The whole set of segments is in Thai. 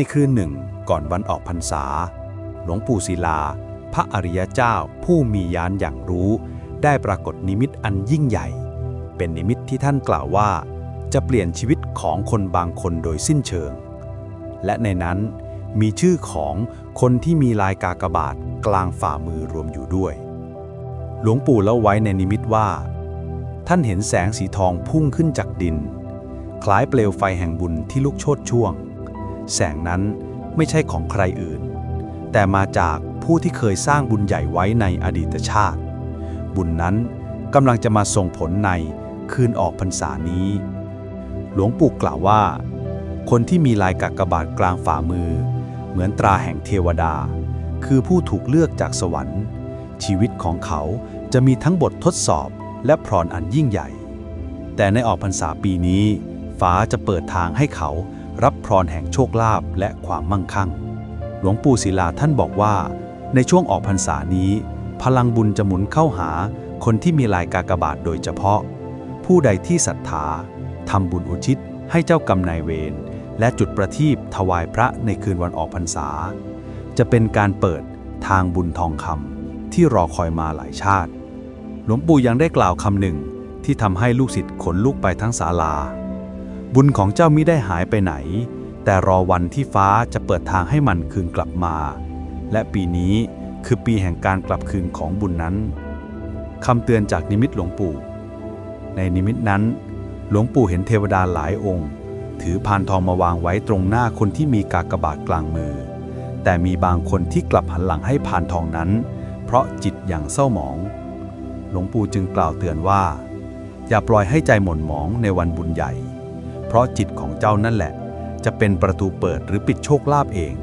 ในคืนหนึ่งก่อนวันออกพรรษา หลวงปู่ศิลา พระอริยเจ้าผู้มียานอย่างรู้ ได้ปรากฏนิมิตอันยิ่งใหญ่ เป็นนิมิตที่ท่านกล่าวว่า จะเปลี่ยนชีวิตของคนบางคนโดยสิ้นเชิง และในนั้นมีชื่อของคนที่มีลายกากบาทกลางฝ่ามือรวมอยู่ด้วย หลวงปู่เล่าไว้ในนิมิตว่า ท่านเห็นแสงสีทองพุ่งขึ้นจากดิน คล้ายเปลวไฟแห่งบุญที่ลุกโชนช่วง แสงนั้นไม่ใช่ของใครอื่น แต่มาจากผู้ที่เคยสร้างบุญใหญ่ไว้ในอดีตชาติ บุญนั้นกำลังจะมาส่งผลในคืนออกพรรษานี้ หลวงปู่กล่าวว่า คนที่มีลายกากบาทกลางฝ่ามือ เหมือนตราแห่งเทวดา คือผู้ถูกเลือกจากสวรรค์ ชีวิตของเขาจะมีทั้งบททดสอบและพรอันยิ่งใหญ่ แต่ในออกพรรษาปีนี้ ฟ้าจะเปิดทางให้เขา รับพรแห่งโชคลาภและความมั่งคั่ง หลวงปู่ศิลาท่านบอกว่า ในช่วงออกพรรษานี้ พลังบุญจะหมุนเข้าหาคนที่มีลายกากบาทโดยเฉพาะ ผู้ใดที่ศรัทธาทำบุญอุทิศให้เจ้ากรรมนายเวรและจุดประทีปถวายพระในคืนวันออกพรรษา จะเป็นการเปิดทางบุญทองคำที่รอคอยมาหลายชาติ หลวงปู่ยังได้กล่าวคำหนึ่งที่ทำให้ลูกศิษย์ขนลุกไปทั้งศาลา บุญของเจ้ามิได้หายไปไหน แต่รอวันที่ฟ้าจะเปิดทางให้มันคืนกลับมา และปีนี้คือปีแห่งการกลับคืนของบุญนั้นคำเตือนจากนิมิตหลวงปู่ ในนิมิตนั้น หลวงปู่เห็นเทวดาหลายองค์ ถือพานทองมาวางไว้ตรงหน้าคนที่มีกากบาทกลางมือ แต่มีบางคนที่กลับหันหลังให้พานทองนั้น เพราะจิตอย่างเศร้าหมอง หลวงปู่จึงกล่าวเตือนว่า อย่าปล่อยให้ใจหม่นหมองในวันบุญใหญ่ เพราะจิตของเจ้านั่นแหละ จะเป็นประตูเปิดหรือปิดโชคลาภเอง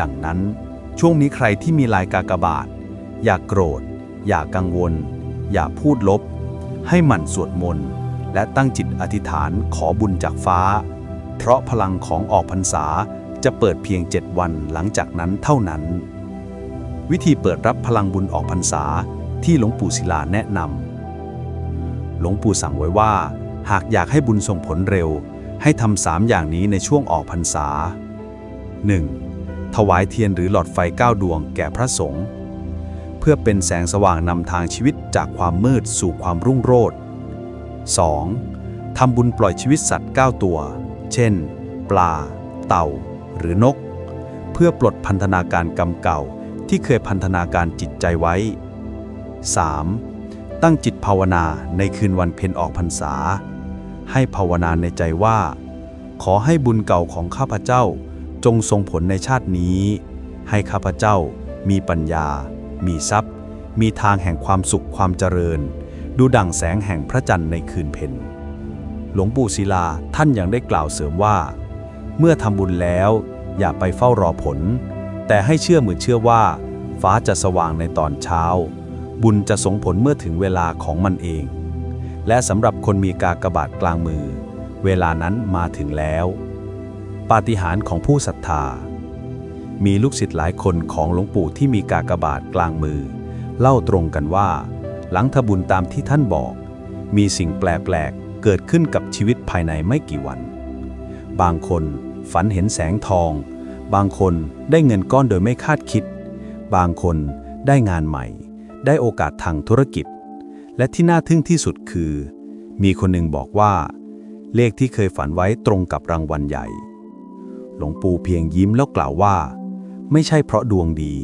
ดังนั้นช่วงนี้ใครที่มีลายกากบาท อย่ากโกรธ อย่ากังวล อย่าพูดลบ ให้หมั่นสวดมนต์ และตั้งจิตอธิษฐานขอบุญจากฟ้า เพราะพลังของออกพรรษาจะเปิดเพียงเจ็ดวันหลังจากนั้นเท่านั้น วิธีเปิดรับพลังบุญออกพรรษาที่หลวงปู่ศิลาแนะนำหลวงปู่สั่งไว้ว่า หากอยากให้บุญส่งผลเร็ว ให้ทำสามอย่างนี้ในช่วงออกพรรษา 1. ถวายเทียนหรือหลอดไฟเก้าดวงแก่พระสงฆ์เพื่อเป็นแสงสว่างนำทางชีวิตจากความมืดสู่ความรุ่งโรจน์ 2. ทำบุญปล่อยชีวิตสัตว์ 9 ตัว เช่น ปลา เต่า หรือนก เพื่อปลดพันธนาการกรรมเก่าที่เคยพันธนาการจิตใจไว้ 3. ตั้งจิตภาวนาในคืนวันเพ็ญออกพรรษา ให้ภาวนาในใจว่า ขอให้บุญเก่าของข้าพเจ้าจงส่งผลในชาตินี้ ให้ข้าพเจ้า มีปัญญา มีทรัพย์ มีทางแห่งความสุขความเจริญ ดูดั่งแสงแห่งพระจันทร์ในคืนเพ็ญหลวงปู่ศิลาท่านยังได้กล่าวเสริมว่า เมื่อทำบุญแล้วอย่าไปเฝ้ารอผล แต่ให้เชื่อเหมือนเชื่อว่า ฟ้าจะสว่างในตอนเช้า บุญจะส่งผลเมื่อถึงเวลาของมันเอง และสำหรับคนมีกากบาทกลางมือ เวลานั้นมาถึงแล้ว ปาฏิหาริย์ของผู้ศรัทธา มีลูกศิษย์หลายคนของหลวงปู่ที่มีกากบาทกลางมือ เล่าตรงกันว่า หลังทบุญตามที่ท่านบอก มีสิ่งแปลกๆ เกิดขึ้นกับชีวิตภายในไม่กี่วัน บางคนฝันเห็นแสงทอง บางคนได้เงินก้อนโดยไม่คาดคิด บางคนได้งานใหม่ ได้โอกาสทางธุรกิจ และที่น่าทึ่งที่สุดคือ มีคนหนึ่งบอกว่า เลขที่เคยฝันไว้ตรงกับรางวัลใหญ่ หลวงปู่เพียงยิ้มแล้วกล่าวว่า ไม่ใช่เพราะดวงดี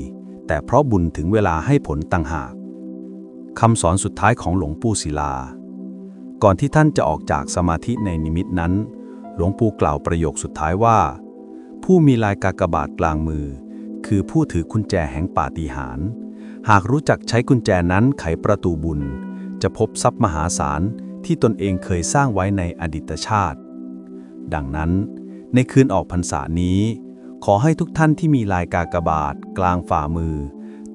แต่เพราะบุญถึงเวลาให้ผลต่างหากคำสอนสุดท้ายของหลวงปู่ศิลา ก่อนที่ท่านจะออกจากสมาธิในนิมิตนั้น หลวงปู่กล่าวประโยคสุดท้ายว่า ผู้มีลายกากบาทกลางมือ คือผู้ถือกุญแจแห่งปาฏิหาริย์หากรู้จักใช้กุญแจนั้นไขประตูบุญ จะพบทรัพย์มหาศาลที่ตนเองเคยสร้างไว้ในอดีตชาติ ดังนั้น ในคืนออกพรรษานี้ ขอให้ทุกท่านที่มีลายกากบาทกลางฝ่ามือ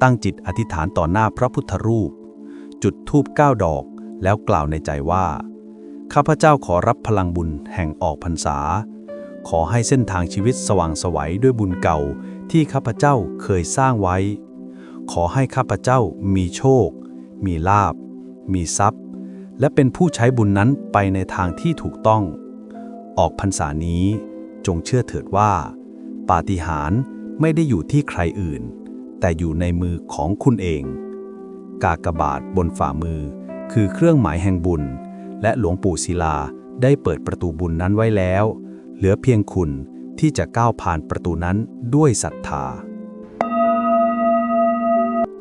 ตั้งจิตอธิษฐานต่อหน้าพระพุทธรูป จุดธูปเก้าดอกแล้วกล่าวในใจว่า ข้าพเจ้าขอรับพลังบุญแห่งออกพรรษา ขอให้เส้นทางชีวิตสว่างไสวัยด้วยบุญเก่าที่ข้าพเจ้าเคยสร้างไว้ ขอให้ข้าพเจ้ามีโชค มีลาบ มีทรัพย์ และเป็นผู้ใช้บุญนั้นไปในทางที่ถูกต้อง ออกพรรษานี้จงเชื่อเถิดว่า ปาฏิหาริย์ไม่ได้อยู่ที่ใครอื่น แต่อยู่ในมือของคุณเอง กากบาทบนฝ่ามือ คือเครื่องหมายแห่งบุญ และหลวงปู่ศิลาได้เปิดประตูบุญนั้นไว้แล้ว เหลือเพียงคุณที่จะก้าวผ่านประตูนั้นด้วยศรัทธา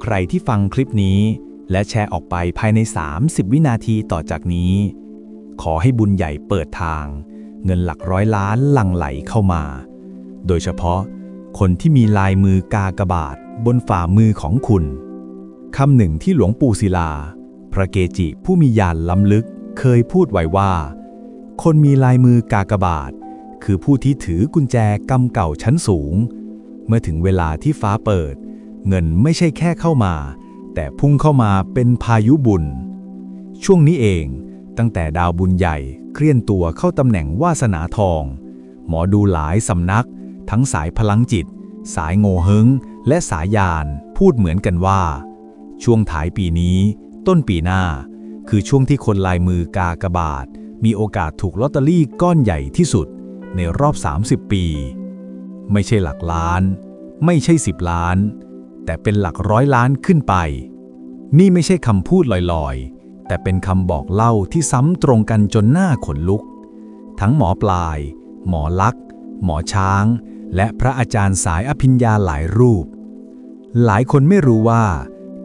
ใครที่ฟังคลิปนี้ และแชร์ออกไปภายใน 30 วินาทีต่อจากนี้ ขอให้บุญใหญ่เปิดทาง เงินหลักร้อยล้านหลั่งไหลเข้ามา โดยเฉพาะ คนที่มีลายมือกากบาทบนฝ่ามือของคุณคำหนึ่งที่หลวงปู่ศิลา พระเกจิผู้มีญาณล้ำลึกเคยพูดไว้ว่า คนมีลายมือกากบาท คือผู้ที่ถือกุญแจกำเก่าชั้นสูง เมื่อถึงเวลาที่ฟ้าเปิด เงินไม่ใช่แค่เข้ามา แต่พุ่งเข้ามาเป็นพายุบุญ ช่วงนี้เองตั้งแต่ดาวบุญใหญ่เคลื่อนตัวเข้าตำแหน่งวาสนาทอง หมอดูหลายสำนัก ทั้งสายพลังจิต สายโงเฮงและสายยานพูดเหมือนกันว่า ช่วงถ่ายปีนี้ ต้นปีหน้า คือช่วงที่คนลายมือกากบาท มีโอกาสถูกลอตเตอรี่ก้อนใหญ่ที่สุด ในรอบ 30 ปี ไม่ใช่หลักล้าน ไม่ใช่ 10 ล้าน แต่เป็นหลักร้อยล้านขึ้นไป นี่ไม่ใช่คำพูดลอยๆ แต่เป็นคำบอกเล่าที่ซ้ำตรงกันจนหน้าขนลุก ทั้งหมอปลาย หมอลักษ์หมอช้าง และพระอาจารย์สายอภิญญาหลายรูป หลายคนไม่รู้ว่า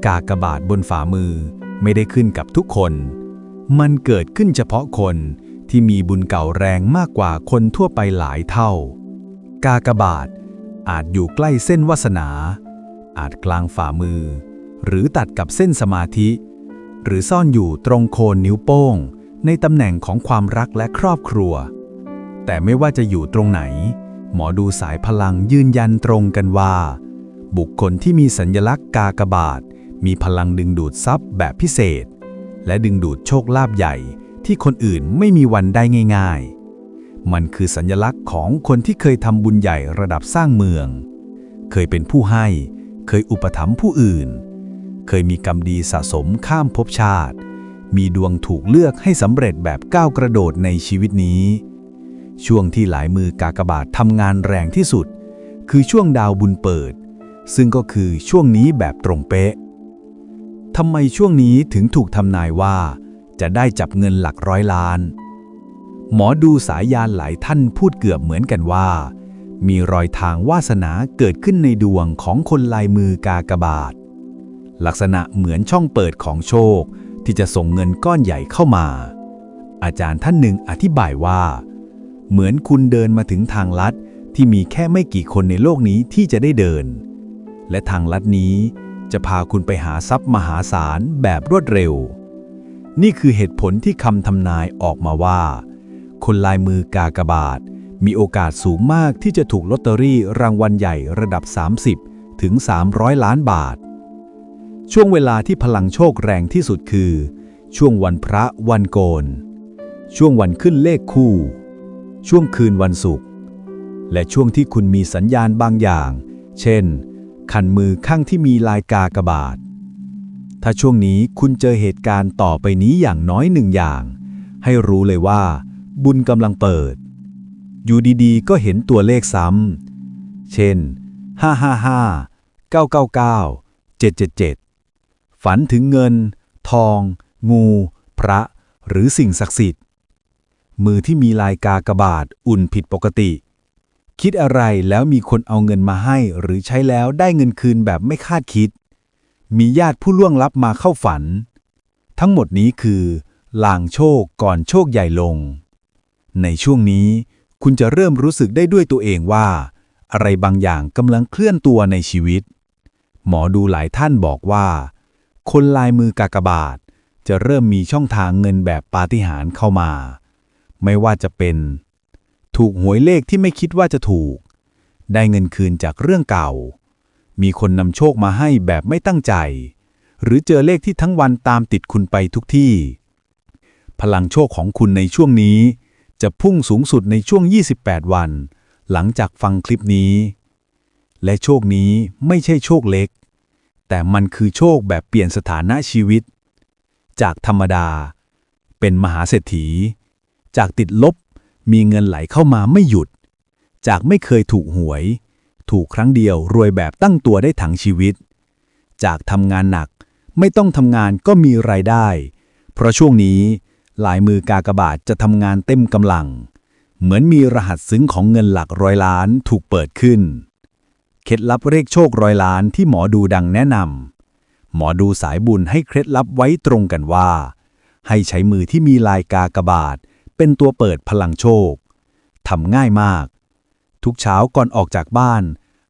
กากบาทบนฝ่ามือไม่ได้ขึ้นกับทุกคน มันเกิดขึ้นเฉพาะคนที่มีบุญเก่าแรงมากกว่าคนทั่วไปหลายเท่า กากบาทอาจอยู่ใกล้เส้นวาสนา อาจกลางฝ่ามือ หรือตัดกับเส้นสมาธิ หรือซ่อนอยู่ตรงโคนนิ้วโป้ง ในตำแหน่งของความรักและครอบครัว แต่ไม่ว่าจะอยู่ตรงไหน หมอดูสายพลังยืนยันตรงกันว่า บุคคลที่มีสัญลักษณ์กากบาท มีพลังดึงดูดทรัพย์แบบพิเศษ และดึงดูดโชคลาภใหญ่ที่คนอื่นไม่มีวันได้ง่าย ๆ มันคือสัญลักษณ์ของคนที่เคยทำบุญใหญ่ระดับสร้างเมือง เคยเป็นผู้ให้ เคยอุปถัมภ์ผู้อื่น เคยมีกรรมดีสะสมข้ามภพชาติ มีดวงถูกเลือกให้สำเร็จแบบก้าวกระโดดในชีวิตนี้ ช่วงที่หลายมือกากบาททำงานแรงที่สุด คือช่วงดาวบุญเปิด ซึ่งก็คือช่วงนี้แบบตรงเป๊ะทำไมช่วงนี้ถึงถูกทำนายว่า จะได้จับเงินหลักร้อยล้าน หมอดูสายยานหลายท่านพูดเกือบเหมือนกันว่า มีรอยทางวาสนาเกิดขึ้นในดวงของคนลายมือกากบาท ลักษณะเหมือนช่องเปิดของโชค ที่จะส่งเงินก้อนใหญ่เข้ามา อาจารย์ท่านหนึ่งอธิบายว่า เหมือนคุณเดินมาถึงทางลัดที่มีแค่ไม่กี่คนในโลกนี้ที่จะได้เดิน และทางลัดนี้จะพาคุณไปหาทรัพย์มหาศาลแบบรวดเร็ว นี่คือเหตุผลที่คำทำนายออกมาว่า คนลายมือกากบาท มีโอกาสสูงมากที่จะถูกลอตเตอรี่รางวัลใหญ่ระดับ 30 ถึง 300 ล้านบาท ช่วงเวลาที่พลังโชคแรงที่สุดคือ ช่วงวันพระวันโกน ช่วงวันขึ้นเลขคู่ ช่วงคืนวันศุกร์และช่วงที่คุณมีสัญญาณบางอย่าง เช่น คันมือข้างที่มีลายกากบาท ถ้าช่วงนี้คุณเจอเหตุการณ์ต่อไปนี้อย่างน้อยหนึ่งอย่าง ให้รู้เลยว่า บุญกำลังเปิด อยู่ดีๆ ก็เห็นตัวเลขซ้ำ เช่น 555 999 777 ฝันถึงเงิน ทอง งู พระ หรือสิ่งศักดิ์สิทธิ์ มือที่มีลายกากบาทอุ่นผิดปกติ คิดอะไรแล้วมีคนเอาเงินมาให้หรือใช้แล้วได้เงินคืนแบบไม่คาดคิด มีญาติผู้ล่วงลับมาเข้าฝัน ทั้งหมดนี้คือลางโชคก่อนโชคใหญ่ลง ในช่วงนี้ คุณจะเริ่มรู้สึกได้ด้วยตัวเองว่า อะไรบางอย่างกำลังเคลื่อนตัวในชีวิต หมอดูหลายท่านบอกว่า คนลายมือกากบาท จะเริ่มมีช่องทางเงินแบบปาฏิหาริย์เข้ามา ไม่ว่าจะเป็น ถูกหวยเลขที่ไม่คิดว่าจะถูก ได้เงินคืนจากเรื่องเก่า มีคนนำโชคมาให้แบบไม่ตั้งใจ หรือเจอเลขที่ทั้งวันตามติดคุณไปทุกที่ พลังโชคของคุณในช่วงนี้ จะพุ่งสูงสุดในช่วง 28 วัน หลังจากฟังคลิปนี้ และโชคนี้ไม่ใช่โชคเล็ก แต่มันคือโชคแบบเปลี่ยนสถานะชีวิต จากธรรมดา เป็นมหาเศรษฐี จากติดลบมีเงินไหลเข้ามาไม่หยุด จากไม่เคยถูกหวย ถูกครั้งเดียวรวยแบบตั้งตัวได้ทั้งชีวิต จากทำงานหนักไม่ต้องทำงานก็มีรายได้ เพราะช่วงนี้ ลายมือกากบาทจะทำงานเต็มกำลัง เหมือนมีรหัสซึ้งของเงินหลักร้อยล้านถูกเปิดขึ้น เคล็ดลับเรียกโชคร้อยล้านที่หมอดูดังแนะนำหมอดูสายบุญให้เคล็ดลับไว้ตรงกันว่า ให้ใช้มือที่มีลายกากบาท เป็นตัวเปิดพลังโชคทำง่ายมาก ทุกเช้าก่อนออกจากบ้าน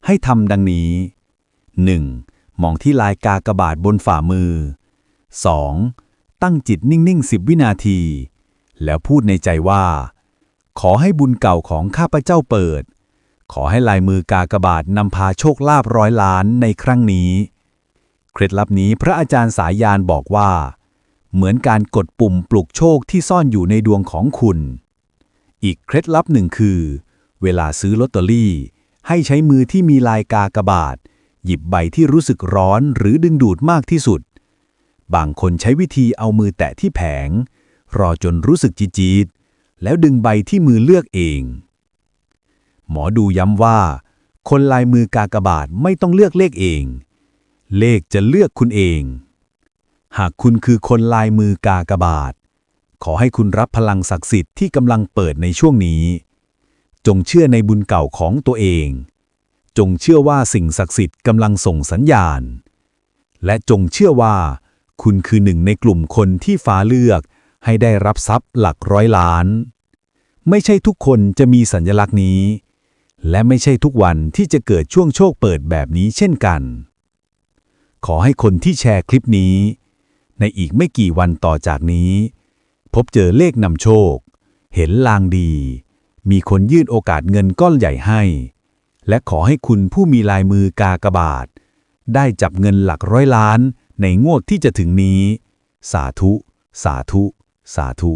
ให้ทำดังนี้ 1. มองที่ลายกากบาทบนฝ่ามือ 2. ตั้งจิตนิ่งๆ10วินาที แล้วพูดในใจว่า ขอให้บุญเก่าของข้าพเจ้าเปิด ขอให้ลายมือกากบาทนำพาโชคลาภร้อยล้านในครั้งนี้ เคล็ดลับนี้พระอาจารย์สายยานบอกว่า เหมือนการกดปุ่มปลุกโชคที่ซ่อนอยู่ในดวงของคุณ อีกเคล็ดลับหนึ่งคือ เวลาซื้อลอตเตอรี่ ให้ใช้มือที่มีลายกากบาทหยิบใบที่รู้สึกร้อนหรือดึงดูดมากที่สุด บางคนใช้วิธีเอามือแตะที่แผง รอจนรู้สึกจีดๆแล้วดึงใบที่มือเลือกเอง หมอดูย้ำว่า คนลายมือกากบาทไม่ต้องเลือกเลขเอง เลขจะเลือกคุณเอง หากคุณคือคนลายมือกากบาท ขอให้คุณรับพลังศักดิ์สิทธิ์ที่กำลังเปิดในช่วงนี้ จงเชื่อในบุญเก่าของตัวเอง จงเชื่อว่าสิ่งศักดิ์สิทธิ์กำลังส่งสัญญาณ และจงเชื่อว่า คุณคือหนึ่งในกลุ่มคนที่ฟ้าเลือก ให้ได้รับทรัพย์หลักร้อยล้าน ไม่ใช่ทุกคนจะมีสัญลักษณ์นี้ และไม่ใช่ทุกวันที่จะเกิดช่วงโชคเปิดแบบนี้เช่นกัน ขอให้คนที่แชร์คลิปนี้ ในอีกไม่กี่วันต่อจากนี้ พบเจอเลขนำโชค เห็นลางดี มีคนยื่นโอกาสเงินก้อนใหญ่ให้ และขอให้คุณผู้มีลายมือกากบาท ได้จับเงินหลักร้อยล้าน ในงวดที่จะถึงนี้ สาธุ สาธุ สาธุ